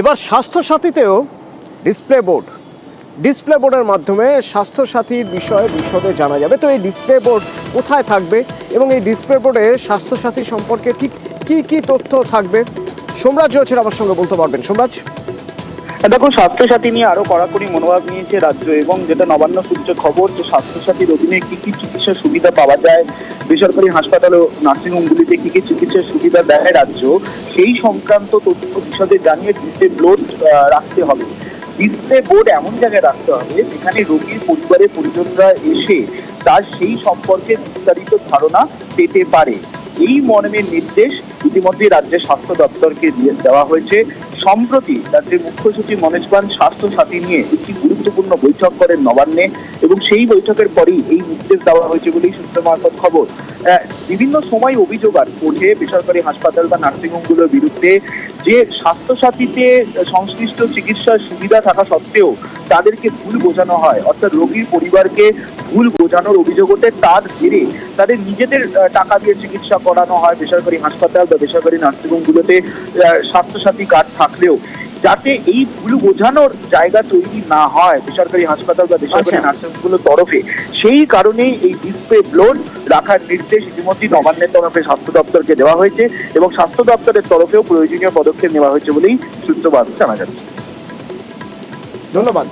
এবার স্বাস্থ্যসাথীতেও display board. Display বোর্ডের মাধ্যমে স্বাস্থ্যসাথীর বিষয়ে বিশদে জানা যাবে। তো এই ডিসপ্লে বোর্ড কোথায় থাকবে এবং এই ডিসপ্লে বোর্ডে স্বাস্থ্যসাথী সম্পর্কে ঠিক কি কি তথ্য থাকবে? সোমরাজ রয়েছেন আমার সঙ্গে, বলতে পারবেন। সোমরাজ? দেখো স্বাস্থ্যসাথী নিয়ে আরও কড়াকড়ি মনোভাব নিয়েছে রাজ্য এবং যেটা নবান্ন সূত্রে খবর, যে স্বাস্থ্যসাথীর অধীনে কি কি চিকিৎসা সুবিধা পাওয়া যায়, বেসরকারি হাসপাতাল ও নার্সিংহোমগুলিতে কি কি চিকিৎসার সুবিধা দেয় রাজ্য, সেই সংক্রান্ত তথ্য বিশদে জানিয়ে ডিসপ্লে বোর্ড রাখতে হবে। ডিসপ্লে বোর্ড এমন জায়গায় রাখতে হবে, যেখানে রোগীর পরিবারের পরিজনরা এসে তার সেই সম্পর্কে বিস্তারিত ধারণা পেতে পারে। এই মর্মের নির্দেশ ইতিমধ্যে রাজ্যের স্বাস্থ্য দপ্তরকে দিয়ে দেওয়া হয়েছে। সম্প্রতি রাজ্যের মুখ্য সচিব মনেশ পান স্বাস্থ্য সাথী নিয়ে একটি গুরুত্বপূর্ণ বৈঠক করেন নবান্নে এবং সেই বৈঠকের পরেই এই নির্দেশ দেওয়া হয়েছে বলেই সূত্র মারফত খবর। বিভিন্ন সময় অভিযোগ আর ওঠে। বেসরকারি হাসপাতাল বা নার্সিংহোমগুলোর বিরুদ্ধে যে স্বাস্থ্যসাথীতে সংশ্লিষ্ট চিকিৎসার সুবিধা থাকা সত্ত্বেও তাদেরকে ভুল বোঝানো হয় অর্থাৎ রোগীর পরিবারকে ভুল বোঝানোর অভিযোগ ওঠে তার ঘিরে তাদের নিজেদের টাকা দিয়ে চিকিৎসা করানো হয় বেসরকারি হাসপাতাল বা বেসরকারি নার্সিংহোমগুলোতে স্বাস্থ্যসাথী কার্ড থাকলেও যাতে এই ভুল বোঝানোর জায়গা তৈরি না হয় বেসরকারি হাসপাতাল বা বেসরকারি আচ্ছা। নার্সিংহোমগুলোর তরফে সেই কারণেই এই ডিসপ্লে ব্লোড রাখার নির্দেশ ইতিমধ্যেই নবান্নের তরফে স্বাস্থ্য দপ্তরকে দেওয়া হয়েছে এবং স্বাস্থ্য দপ্তরের তরফেও প্রয়োজনীয় পদক্ষেপ নেওয়া হয়েছে বলেই সূত্রবাদ জানা যাচ্ছে। ধন্যবাদ।